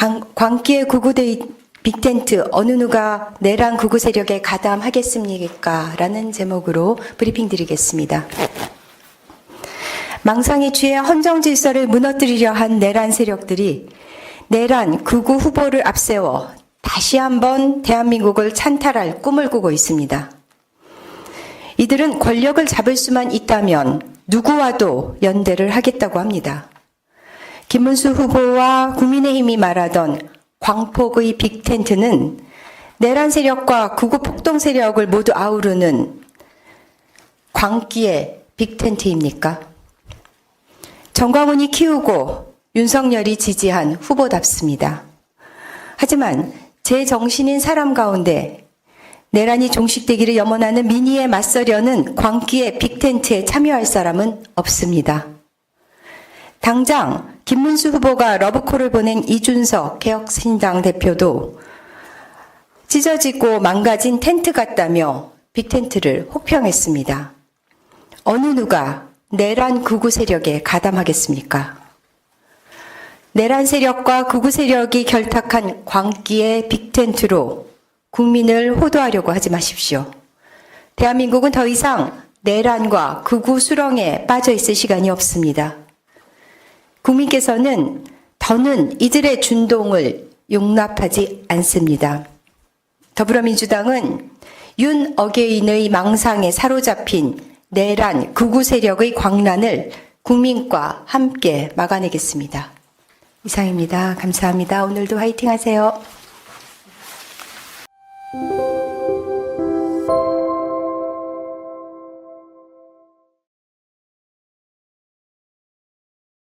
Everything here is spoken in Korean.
강- 광기의 구구대 빅텐트 어느 누가 내란 구구 세력에 가담하겠습니까? 라는 제목으로 브리핑 드리겠습니다. 망상에 취해 헌정 질서를 무너뜨리려 한 내란 세력들이 내란 극우 후보를 앞세워 다시 한번 대한민국을 찬탈할 꿈을 꾸고 있습니다. 이들은 권력을 잡을 수만 있다면 누구와도 연대를 하겠다고 합니다. 김문수 후보와 국민의힘이 말하던 광폭의 빅텐트는 내란 세력과 구구 폭동 세력을 모두 아우르는 광기의 빅텐트입니까? 정광훈이 키우고 윤석열이 지지한 후보답습니다. 하지만 제 정신인 사람 가운데 내란이 종식되기를 염원하는 민의에 맞서려는 광기의 빅텐트에 참여할 사람은 없습니다. 당장 김문수 후보가 러브콜을 보낸 이준석 개혁신당 대표도 찢어지고 망가진 텐트 같다며 빅텐트를 혹평했습니다. 어느 누가 내란 극우 세력에 가담하겠습니까? 내란 세력과 극우 세력이 결탁한 광기의 빅텐트로 국민을 호도하려고 하지 마십시오. 대한민국은 더 이상 내란과 극우 수렁에 빠져 있을 시간이 없습니다. 국민께서는 더는 이들의 준동을 용납하지 않습니다. 더불어민주당은 윤 어게인의 망상에 사로잡힌 내란 극우 세력의 광란을 국민과 함께 막아내겠습니다. 이상입니다. 감사합니다. 오늘도 화이팅 하세요.